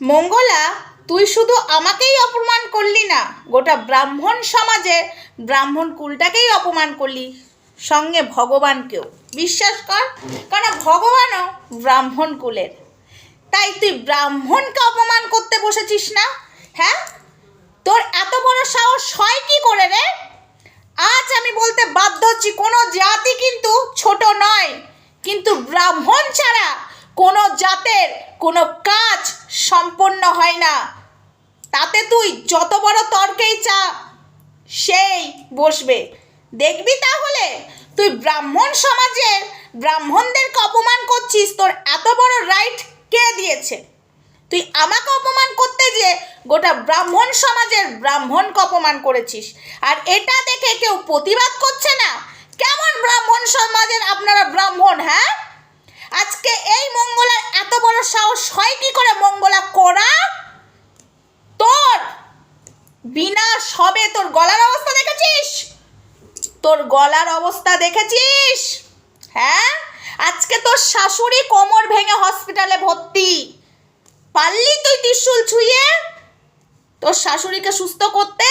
মঙ্গলা, তুই শুধু আমাকেই অপমান করলি না, গোটা ব্রাহ্মণ সমাজের ব্রাহ্মণ কুলটাকেই অপমান করলি, সঙ্গে ভগবানকেও। বিশ্বাস কর কারণ ভগবানও ব্রাহ্মণ কুলের। তাই তুই ব্রাহ্মণকে অপমান করতে বসেছিস না? হ্যাঁ? তোর এত বড় সাহস হয় কি করে রে? আজ আমি বলতে বাধ্য হচ্ছি, কোনো জাতি কিন্তু ছোট নয়, কিন্তু ব্রাহ্মণ ছাড়া কোনো জাতের কোনো কাজ সম্পন্ন হয় না। তাতে তুই যত বড় তর্কেই চা, সেই বসবে। দেখবি তাহলে? তুই ব্রাহ্মণ সমাজের ব্রাহ্মণদেরকে অপমান করছিস, তোর এত বড় রাইট কে দিয়েছে? তুই আমাকে অপমান করতে যে গোটা ব্রাহ্মণ সমাজের ব্রাহ্মণকে অপমান করেছিস। আর এটা দেখে কেউ প্রতিবাদ করছে না কেমন ব্রাহ্মণ সমাজের আপনারা ব্রাহ্মণ হ্যাঁ আজকে এই মঙ্গলার এত বড় সাহস হয় কি করে মঙ্গলা করা তোর বিনা সবে তোর গলার অবস্থা দেখেছিস তোর গলার অবস্থা দেখেছিস? হ্যাঁ? আজকে তোর শাশুড়ি কোমর ভেঙে হসপিটালে ভর্তি। পারলি তুই ত্রিশুল ছুঁয়ে? তোর শাশুড়িকে সুস্থ করতে?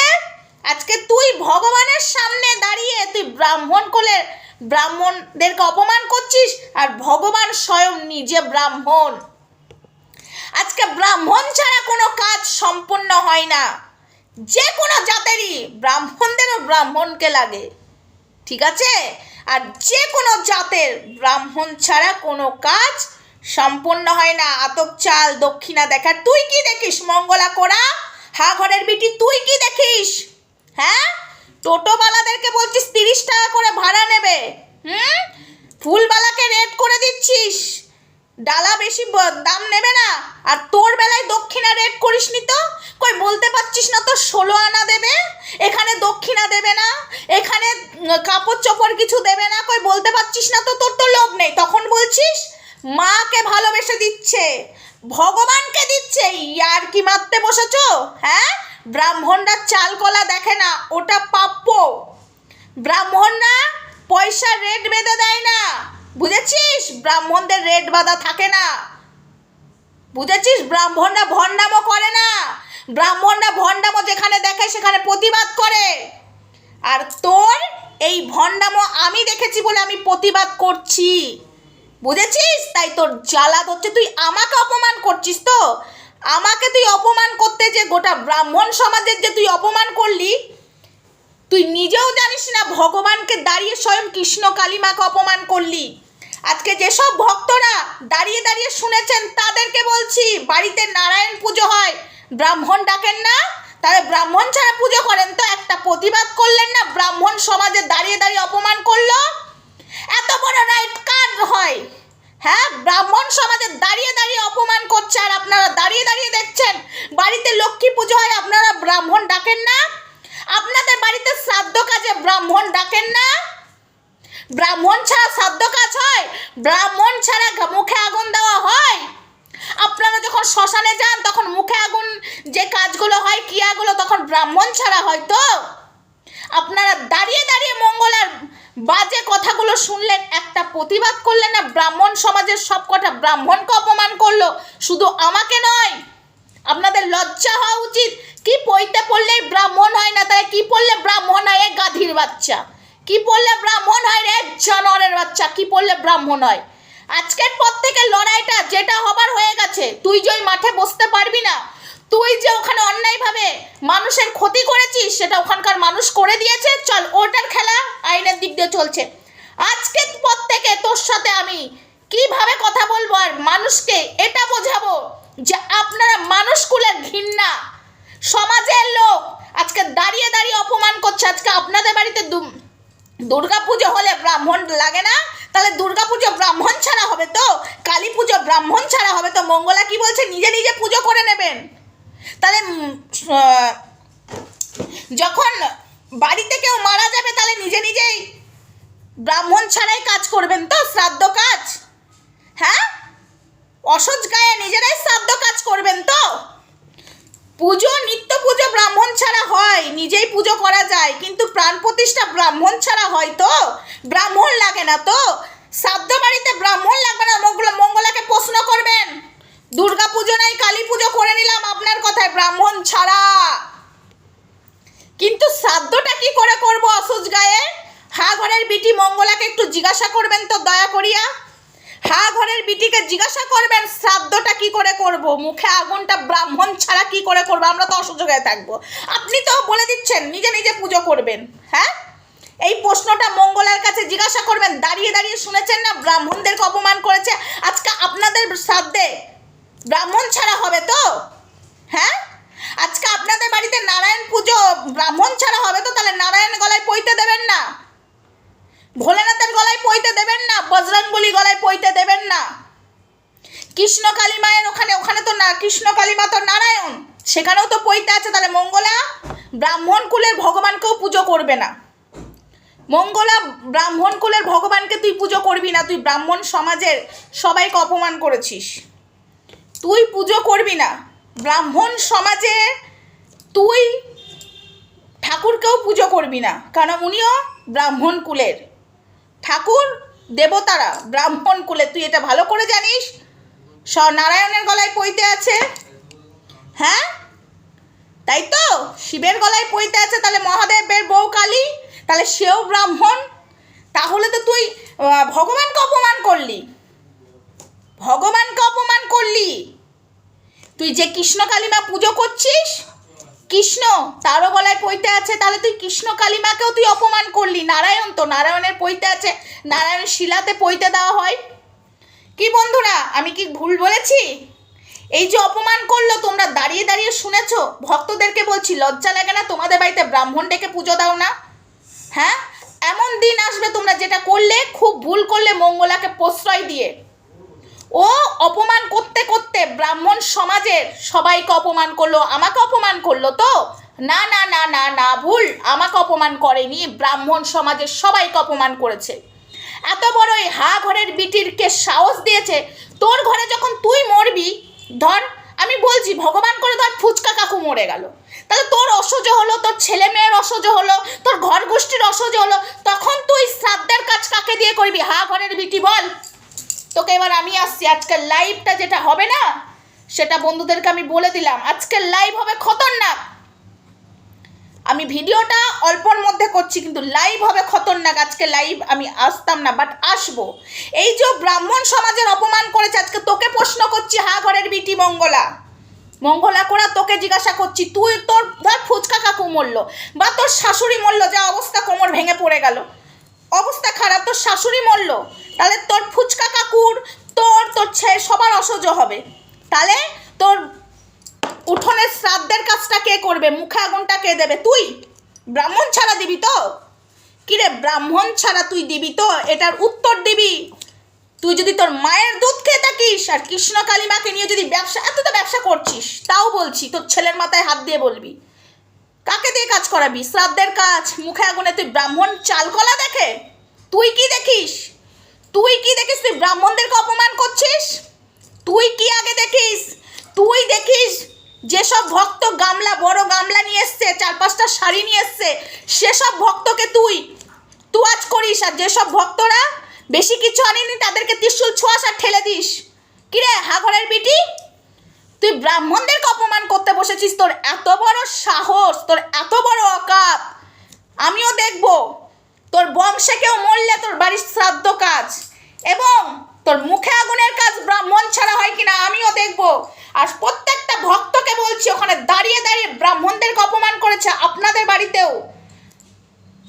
আজকে তুই ভগবানের সামনে দাঁড়িয়ে তুই ব্রাহ্মণ কোলে ব্রাহ্মণদেরকে অপমান করছিস আর ভগবান স্বয়ং নিজে ব্রাহ্মণ। আজকে ব্রাহ্মণ ছাড়া কোনো কাজ সম্পূর্ণ হয় না। যে কোনো জাতেরই ব্রাহ্মণদেরও ব্রাহ্মণকে লাগে। ঠিক আছে? আর যে কোনো জাতের ব্রাহ্মণ ছাড়া কোনো কাজ সম্পন্ন হয় না। আতক চাল দক্ষিণা দেখা তুই কি দেখিস? মঙ্গলা করা হা ঘরের বিটি, তুই কি দেখিস? হ্যাঁ? টোটোওয়ালাদেরকে বলছিস তিরিশ টাকা করে ভাড়া নেবে। হুম? ফুলবালাকে রেট করে দিচ্ছিস। ডালা বেশি দাম নেবে না। আর তোর বেলায় দক্ষিণা রেট করিসনি তো? কই, বলতে পারছিস না তো, ষোলো আনা দেবে, এখানে দক্ষিণা দেবে না, এখানে কাপড় চোপড় কিছু দেবে না, কই, বলতে পারছিস না তো, তোর তো লোভ নেই। তখন বলছিস, মাকে ভালোবেসে দিচ্ছে, ভগবানকে দিচ্ছে। ইয়ার কি মারতে বসেছ? হ্যাঁ? ব্রাহ্মণরা চাল কলা দেখে না, ওটা প্রাপ্য ব্রাহ্মণরা পয়সা রেট বেঁধে দেয় না। বুঝেছিস? ব্রাহ্মণদের রেড বাঁধা থাকে না। বুঝেছিস? ব্রাহ্মণরা ভণ্ডামো করে না। ব্রাহ্মণরা ভণ্ডামো যেখানে দেখে, সেখানে প্রতিবাদ করে। আর তোর এই ভণ্ডামো আমি দেখেছি বলে আমি প্রতিবাদ করছি। বুঝেছিস? তাই তোর জ্বালা হচ্ছে তুই আমাকে অপমান করছিস তো? আমাকে তুই অপমান করতে যে গোটা ব্রাহ্মণ সমাজের যে তুই অপমান করলি, তুই নিজেও জানিস না ভগবানকে দাঁড়িয়ে স্বয়ং কৃষ্ণ কালিমাকে অপমান করলি। আজকে যেসব ভক্তরা দাঁড়িয়ে দাঁড়িয়ে শুনেছেন, তাদেরকে বলছি, বাড়িতে নারায়ণ পুজো হয়। ব্রাহ্মণ ডাকেন না, তাহলে ব্রাহ্মণ ছাড়া পুজো করেন তো, একটা প্রতিবাদ করলেন না, ব্রাহ্মণ সমাজে দাঁড়িয়ে দাঁড়িয়ে অপমান করল? এত বড় রাইট কার হয়? হ্যাঁ ব্রাহ্মণ সমাজে দাঁড়িয়ে দাঁড়িয়ে অপমান করছে, আর আপনারা দাঁড়িয়ে দাঁড়িয়ে দেখছেন, বাড়িতে লক্ষ্মী পুজো হয়, আপনারা ব্রাহ্মণ ডাকেন না? আপনাদের বাড়িতে শ্রাদ্ধ কাজে ব্রাহ্মণ ডাকেন না? ব্রাহ্মণ ছাড়া শ্রাদ্ধ কাজ হয়, ব্রাহ্মণ ছাড়া মুখে আগুন দেওয়া হয়। আপনারা যখন শ্মশানে যান, তখন মুখে আগুন যে কাজগুলো হয়, ক্রিয়াগুলো তখন ব্রাহ্মণ ছাড়া হয় তো। আপনারা দাঁড়িয়ে দাঁড়িয়ে মঙ্গলার বাজে কথাগুলো শুনলেন, একটা প্রতিবাদ করলেন না, ব্রাহ্মণ সমাজের সব কটা ব্রাহ্মণকে অপমান করল, শুধু আমাকে নয়, আপনাদের লজ্জা হওয়া উচিত। কি পইতে পড়লেই ব্রাহ্মণ হয় না তাই কি পড়লে ব্রাহ্মণ হয়, এ গাধীর বাচ্চা। কি পড়লে ব্রাহ্মণ হয় রে? জানোয়ারের বাচ্চা, কি পড়লে ব্রাহ্মণ হয়? আজকের পর থেকে লড়াইটা যেটা হবার হয়ে গেছে, তুই যে ওই মাঠে বসতে পারবি না, তুই যে ওখানে অন্যায়ভাবে মানুষের ক্ষতি করেছিস, সেটা ওখানকার মানুষ করে দিয়েছে, চল ওটার খেলা আইনের দিক দিয়ে চলছে। আজকের পর থেকে তোর সাথে আমি কীভাবে কথা বলব আর মানুষকে এটা বোঝাবো যে আপনারা মানুষ কুলের ঘৃণা। সমাজের লোক আজকে দাঁড়িয়ে দাঁড়িয়ে অপমান করছে, আজকে আপনাদের বাড়িতে পুজো হলে ব্রাহ্মণ লাগে না? তাহলে পুজো ব্রাহ্মণ ছাড়া হবে তো? কালী পুজো ব্রাহ্মণ ছাড়া হবে তো? মঙ্গলা কি বলছে? নিজে নিজে পুজো করে নেবেন। তাহলে যখন বাড়িতে কেউ মারা যাবে, তাহলে নিজে নিজেই ব্রাহ্মণ ছাড়াই কাজ করবেন তো? শ্রাদ্ধ কাজ? হ্যাঁ? অসজ গায়ে নিজেরাই শ্রাদ্ধ কাজ করবেন তো? পুজো, নিত্য পুজো ব্রাহ্মণ ছাড়া হয়, নিজেই পুজো করা যায়। কিন্তু প্রাণ প্রতিষ্ঠা ব্রাহ্মণ ছাড়া হয় তো? ব্রাহ্মণ লাগে না তো? শ্রাদ্ধ বাড়িতে ব্রাহ্মণ লাগবে না, মঙ্গলা, মঙ্গলাকে প্রশ্ন করবেন। দুর্গা পুজো নাই, কালী পুজো করে নিলাম আপনার কথায়, ব্রাহ্মণ ছাড়া। কিন্তু শ্রাদ্ধটা কি করে করব অসুজ গায়ে? হা ঘরের বিটি মঙ্গলাকে একটু জিজ্ঞাসা করবেন তো, দয়া করিয়া। হা ঘরের বিটিকে জিজ্ঞাসা করবেন, শ্রাদ্ধটা কি করে করব? মুখে আগুনটা ব্রাহ্মণ ছাড়া কি করে করব? আমরা তো অসুযোগ হয়ে থাকব। আপনি তো বলে দিচ্ছেন, নিজে নিজে পুজো করবেন হ্যাঁ? এই প্রশ্নটা মঙ্গলার কাছে জিজ্ঞাসা করবেন, দাঁড়িয়ে দাঁড়িয়ে শুনেছেন না? ব্রাহ্মণদেরকে অপমান করেছে। আজকে আপনাদের শ্রাদ্ধে ব্রাহ্মণ ছাড়া হবে তো? হ্যাঁ? আজকে আপনাদের বাড়িতে নারায়ণ পুজো ব্রাহ্মণ ছাড়া হবে তো? তাহলে নারায়ণ গলায় পইতে দেবেন না। ভোলেনাথের গলায় পইতে দেবেন না বজরংবলী গলায় পইতে দেবেন না। কৃষ্ণ কালী মায়ের ওখানে ওখানে তো না, কৃষ্ণ কালী মা তো নারায়ণ, সেখানেও তো পইতে আছে। তাহলে মঙ্গলা ব্রাহ্মণ কুলের ভগবানকেও পুজো করবে না। মঙ্গলা ব্রাহ্মণ কুলের ভগবানকে তুই পুজো করবি না, তুই ব্রাহ্মণ সমাজের সবাইকে অপমান করেছিস। তুই পুজো করবি না, ব্রাহ্মণ সমাজে তুই ঠাকুরকেও পুজো করবি না কারণ উনিও ব্রাহ্মণ কুলের। ঠাকুর, দেবতারা, ব্রাহ্মণ কুলে, তুই এটা ভালো করে জানিস? স নারায়ণের গলায় পইতে আছে। হ্যাঁ? তাই তো? শিবের গলায় পইতে আছে, তাহলে মহাদেবের বউ কালী, তাহলে সেও ব্রাহ্মণ। তাহলে তো তুই ভগবানকে অপমান করলি। ভগবানকে অপমান করলি। তুই যে কৃষ্ণ কালিমা পুজো করছিস কৃষ্ণ, তারও গলায় পইতে আছে, তাহলে তুই কৃষ্ণ কালিমাকেও তুই অপমান করলি। নারায়ণ তো, নারায়ণের পইতে আছে নারায়ণ শিলাতে পইতে দেওয়া হয়। কি বন্ধুরা, আমি কি ভুল বলেছি? এই যে অপমান করল, তোমরা দাঁড়িয়ে দাঁড়িয়ে শুনেছো? ভক্তদেরকে বলছি, লজ্জা লাগে না, তোমাদের বাড়িতে ব্রাহ্মণ ডেকে পুজো দাও না। হ্যাঁ? এমন দিন আসবে তোমরা যেটা করলে, খুব ভুল করলে মঙ্গলাকে প্রশ্রয় দিয়ে। ও অপমান করতে করতে ব্রাহ্মণ সমাজের সবাইকে অপমান করল, আমাকে অপমান করল তো? না না না না না, ভুল, আমাকে অপমান করেনি, ব্রাহ্মণ সমাজের সবাইকে অপমান করেছে। এত বড় এই হা ঘরের বিটিরকে সাহস দিয়েছে, তোর ঘরে যখন তুই মরবি, ধর, আমি বলছি, ভগবান করে ধর ফুচকা কাকু মরে গেল। তাহলে তোর অসহ্য হলো, তোর ছেলে মেয়ের অসহ্য হলো, তোর ঘর গোষ্ঠীর অসহ্য হলো, তখন তুই শ্রাদ্ধের কাজ কাকে দিয়ে করবি? হা ঘরের বিটি বল। তোকে এবার আমি আসছি আজকের লাইভটা যেটা হবে না, সেটা বন্ধুদেরকে আমি বলে দিলাম। আজকের লাইভ হবে খতরনাক। আমি ভিডিওটা অল্পর মধ্যে করছি, কিন্তু লাইভ হবে খতরনাক। আজকে লাইভ আমি আসতাম না বাট আসব। এই যে ব্রাহ্মণ সমাজের অপমান করেছে, আজকে তোকে প্রশ্ন করছি, হা ঘরের বিটি মঙ্গলা। মঙ্গলা করা, তোকে জিজ্ঞাসা করছি, তুই তোর, ধর ফুচকা কাকু মরলো, বা তোর শাশুড়ি মরলো, যা অবস্থা কোমর ভেঙে পড়ে গেল। অবস্থা খারাপ, তোর শাশুড়ি মরল। তাহলে তোর ফুচকা কাকুর, তোর তোর ছেলে সবার অসহ্য হবে। তাহলে তোর উঠোনের শ্রাদ্ধের কাজটা কে করবে? মুখে আগুনটা কে দেবে? তুই? ব্রাহ্মণ ছাড়া দিবি তো? কিরে ব্রাহ্মণ ছাড়া তুই দিবি তো? এটার উত্তর দিবি। তুই যদি তোর মায়ের দুধ খেয়ে থাকিস আর কৃষ্ণ কালিমাকে নিয়ে যদি ব্যবসা এত তো ব্যবসা করছিস, তাও বলছি, তোর ছেলের মাথায় হাত দিয়ে বলবি। কাকে দিয়ে কাজ করাবি? শ্রাদ্ধের কাজ? মুখে আগুনে তুই ব্রাহ্মণ চালকলা দেখে? তুই কি দেখিস? তুই কি দেখিস? তুই ব্রাহ্মণদেরকে অপমান করছিস? তুই কি আগে দেখিস? তুই দেখিস যেসব ভক্ত গামলা, বড় গামলা নিয়ে এসছে, চার পাঁচটা শাড়ি নিয়ে এসছে, সেসব ভক্তকে তুই তুয়াজ করিস? আর যেসব ভক্তরা বেশি কিছু আনেনি তাদেরকে ত্রিশুল ছোঁয়াশ আর ঠেলে দিস। কিরে, হাঘরের বিটি? তুই ব্রাহ্মণদেরকে অপমান করতে বসেছিস, তোর এত বড় সাহস, তোর এত বড় অকাপ। আমিও দেখব, তোর বংশে কেউ মরলে তোর বাড়ির শ্রাদ্ধ কাজ। এবং তোর মুখে আগুনের কাজ ব্রাহ্মণ ছাড়া হয় কিনা আমিও দেখব। আর প্রত্যেকটা ভক্তকে বলছি, ওখানে দাঁড়িয়ে দাঁড়িয়ে ব্রাহ্মণদেরকে অপমান করেছে আপনাদের বাড়িতেও।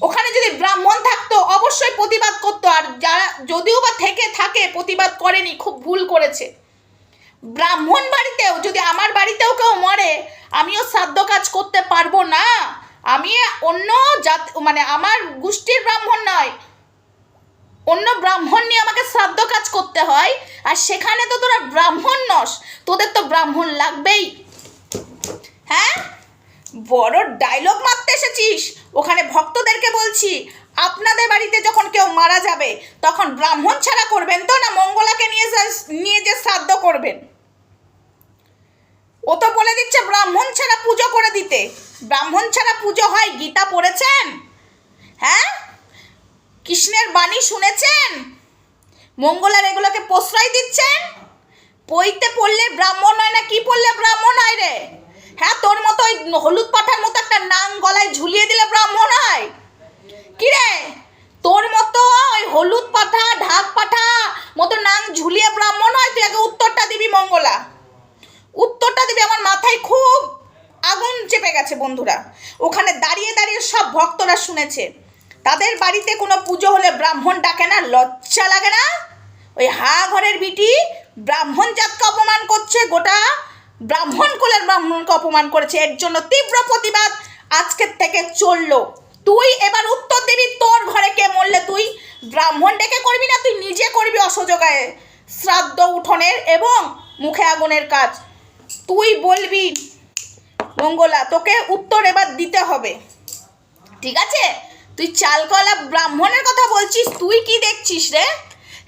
ওখানে যদি ব্রাহ্মণ থাকতো, অবশ্যই প্রতিবাদ করতো। আর যারা, যদিও বা থেকে থাকে, প্রতিবাদ করেনি, খুব ভুল করেছে। ব্রাহ্মণ বাড়িতেও, যদি আমার বাড়িতেও কেউ মরে, আমিও শ্রাদ্ধ কাজ করতে পারব না। আমি অন্য জাত মানে আমার গোষ্ঠীর ব্রাহ্মণ নয়। অন্য ব্রাহ্মণ নিয়ে আমাকে শ্রাদ্ধ কাজ করতে হয়, আর সেখানে তো তোরা ব্রাহ্মণ নস, তোদের তো ব্রাহ্মণ লাগবেই। হ্যাঁ? বড় ডায়লগ মারতে এসেছিস। ওখানে ভক্তদেরকে বলছি, আপনাদের বাড়িতে যখন কেউ মারা যাবে, তখন ব্রাহ্মণ ছাড়া করবেন তো না? মঙ্গলাকে নিয়ে নিয়ে যে শ্রাদ্ধ করবেন। ও তো বলে দিচ্ছে ব্রাহ্মণ ছাড়া পুজো করে দিতে। ব্রাহ্মণ ছাড়া পুজো হয়, গীতা পড়েছেন? হ্যাঁ? কৃষ্ণের বাণী শুনেছেন? মঙ্গলার এগুলোকে প্রশ্রয় দিচ্ছেন? পইতে পড়লে ব্রাহ্মণ হয় না, কি পড়লে ব্রাহ্মণ হয় রে? হ্যাঁ তোর মতো ওই হলুদ পাঠার মতো একটা নাং গলায় ঝুলিয়ে দিলে ব্রাহ্মণ হয়? কি রে? তোর মতো ওই হলুদ পাঠা, ঢাক পাঠা মতো নাং ঝুলিয়ে ব্রাহ্মণ হয়, তুই আগে উত্তরটা দিবি মঙ্গলা। উত্তরটা দিবি আমার মাথায় খুব আগুন চেপে গেছে বন্ধুরা। ওখানে দাঁড়িয়ে দাঁড়িয়ে সব ভক্তরা শুনেছে। তাদের বাড়িতে কোনো পুজো হলে ব্রাহ্মণ ডাকে না, লজ্জা লাগে না? ওই হা ঘরের বিটি ব্রাহ্মণ জাতকে অপমান করছে, গোটা ব্রাহ্মণ কোলের ব্রাহ্মণকে অপমান করেছে। এর জন্য তীব্র প্রতিবাদ আজকের থেকে চলল। তুই এবার উত্তর দিবি তোর ঘরে কে মরলে তুই? ব্রাহ্মণ ডেকে করবি না? তুই নিজে করবি অসযোগায় শ্রাদ্ধ উঠোনের এবং মুখে আগুনের কাজ। তুই বলবি, মঙ্গলা, তোকে উত্তর এবার দিতে হবে। ঠিক আছে? তুই চালকলা ব্রাহ্মণের কথা বলছিস, তুই কি দেখছিস রে?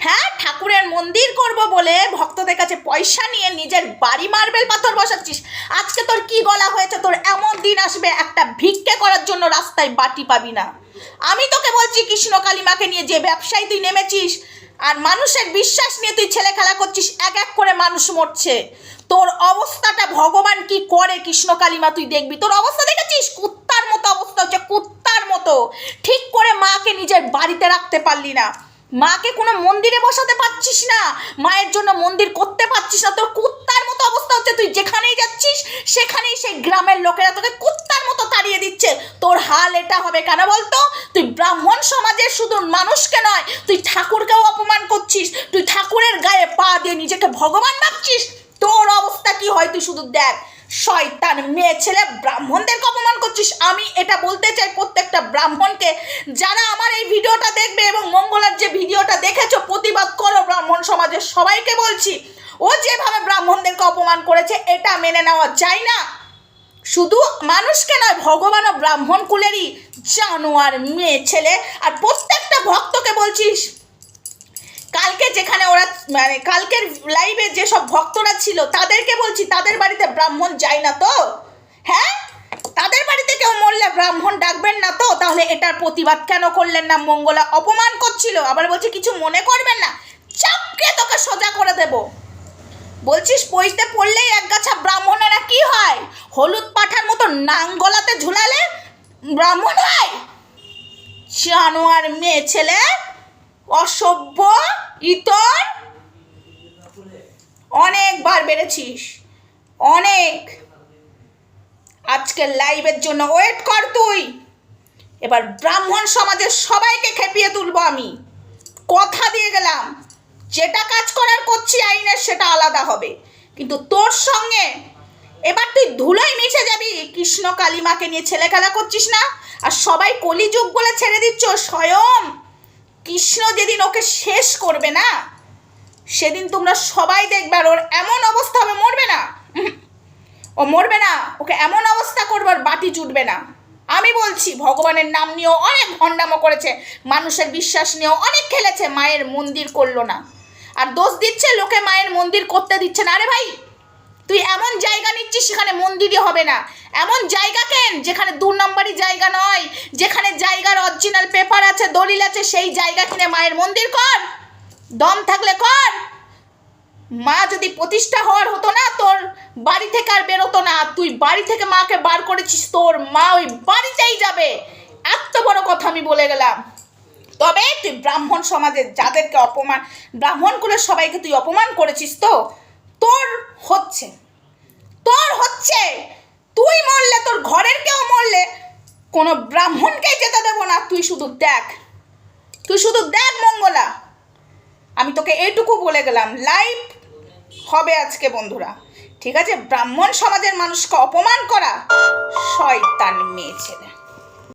হ্যাঁ ঠাকুরের মন্দির করব বলে ভক্তদের কাছে পয়সা নিয়ে নিজের বাড়ি মার্বেল পাথর বসাচ্ছিস। আজকে তোর কি গলা হয়েছে? তোর এমন দিন আসবে, একটা ভিক্ষে করার জন্য রাস্তায় বাটি পাবি না। আমি তোকে বলছি, কৃষ্ণ কালিমাকে নিয়ে যে ব্যবসায় তুই নেমেছিস, আর মানুষের বিশ্বাস নিয়ে তুই ছেলে খেলা করছিস, এক এক করে মানুষ মরছে। তোর অবস্থাটা ভগবান কি করে? কৃষ্ণ কালিমা, তুই দেখবি। তোর অবস্থা দেখেছিস? কুত্তার মতো অবস্থা হচ্ছে, কুত্তার মতো। ঠিক করে মাকে নিজের বাড়িতে রাখতে পারলি না। মাকে কোনো মন্দিরে বসাতে পারছিস না। মায়ের জন্য মন্দির করতে পারছিস না। তোর কুত্তার মতো অবস্থা হচ্ছে, তুই যেখানেই যাচ্ছিস, সেখানেই সেই গ্রামের লোকেরা তোকে কুত্তার মতো তাড়িয়ে দিচ্ছে। তোর হাল এটা হবে কেন বলতো? তুই ব্রাহ্মণ সমাজের শুধু মানুষকে নয়, তুই ঠাকুরকেও অপমান করছিস। তুই ঠাকুরের গায়ে পা দিয়ে নিজেকে ভগবান ভাবছিস। তোর অবস্থা কি হয় তুই শুধু দেখ। শয়তান মেয়ে ছেলে, ব্রাহ্মণদেরকে অপমান করছিস। আমি এটা বলতে চাই প্রত্যেকটা ব্রাহ্মণকে, যারা আমার এই ভিডিওটা দেখবে এবং মঙ্গলার যে ভিডিওটা দেখেছ, প্রতিবাদ করো ব্রাহ্মণ সমাজের সবাইকে বলছি। ও যেভাবে ব্রাহ্মণদেরকে অপমান করেছে, এটা মেনে নেওয়া যায় না। শুধু মানুষকে নয় ভগবান ও ব্রাহ্মণ কুলেরই জানোয়ার মেয়ে ছেলে। আর প্রত্যেকটা ভক্তকে বলছিস কালকে যেখানে ওরা মানে কালকের লাইভে যেসব ভক্তরা ছিল, তাদেরকে বলছি, তাদের বাড়িতে ব্রাহ্মণ যায় না তো? হ্যাঁ? তাদের বাড়িতে কেউ মরলে ব্রাহ্মণ ডাকবেন না তো? তাহলে এটার প্রতিবাদ কেন করলেন না? মঙ্গলা অপমান করছিল। আবার বলছে, কিছু মনে করবেন না? চাপকে তোকে সোজা করে দেব। বলছিস, পইতে পড়লেই এক গাছা ব্রাহ্মণেরা কি হয়? হলুদ পাঠার মতো নাঙ্গলাতে ঝুলালে ব্রাহ্মণ হয়? জানোয়ার মেয়ে ছেলে অসভ্য, ইতর। অনেকবার বেড়েছিস অনেক। আজকের লাইভের জন্য ওয়েট কর তুই। এবার ব্রাহ্মণ সমাজের সবাইকে খেপিয়ে তুলবো আমি। কথা দিয়ে গেলাম। যেটা কাজ করার করছি আইনের, সেটা আলাদা হবে। কিন্তু তোর সঙ্গে এবার তুই ধুলোয় মিশে যাবি। কৃষ্ণ কালিমাকে নিয়ে ছেলে খেলা করছিস না? আর সবাই কলিযুগ বলে ছেড়ে দিচ্ছ স্বয়ং। কৃষ্ণ যেদিন ওকে শেষ করবে না, সেদিন তোমরা সবাই দেখবে আর ওর এমন অবস্থা হবে, মরবে না। ও মরবে না, ওকে এমন অবস্থা করবে বাটি জুটবে না। আমি বলছি, ভগবানের নাম নিয়েও অনেক ভণ্ডামো করেছে, মানুষের বিশ্বাস নিয়েও অনেক খেলেছে, মায়ের মন্দির করল না। আর দোষ দিচ্ছে, লোকে মায়ের মন্দির করতে দিচ্ছে না। আরে ভাই তুই এমন জায়গা নিচ্ছিস সেখানে মন্দিরই হবে না। এমন জায়গা কেন? যেখানে দু নম্বরই জায়গা নয়। যেখানে জায়গার অরিজিনাল পেপার আছে, দলিল আছে, সেই জায়গা কিনে মায়ের মন্দির কর। দম থাকলে কর। মা যদি প্রতিষ্ঠা হওয়ার হতো না, তোর বাড়ি থেকে আর বেরোতো না। তুই বাড়ি থেকে মাকে বার করেছিস, তোর মা ওই বাড়িতেই যাবে। এত বড় কথা আমি বলে গেলাম। তবে তুই ব্রাহ্মণ সমাজের যাদেরকে অপমান, ব্রাহ্মণ কুলের সবাইকে তুই অপমান করেছিস তো? হচ্ছে। তোর হচ্ছে। তুই মরলে, তোর ঘরের কেউ মরলে, কোনো ব্রাহ্মণকেই যেতে দেবো না। তুই শুধু দেখ। তুই শুধু দেখ, মঙ্গলা। আমি তোকে এইটুকু বলে গেলাম লাইভ হবে আজকে, বন্ধুরা। ঠিক আছে? ব্রাহ্মণ সমাজের মানুষকে অপমান করা শয়তান মেয়ে ছেলে।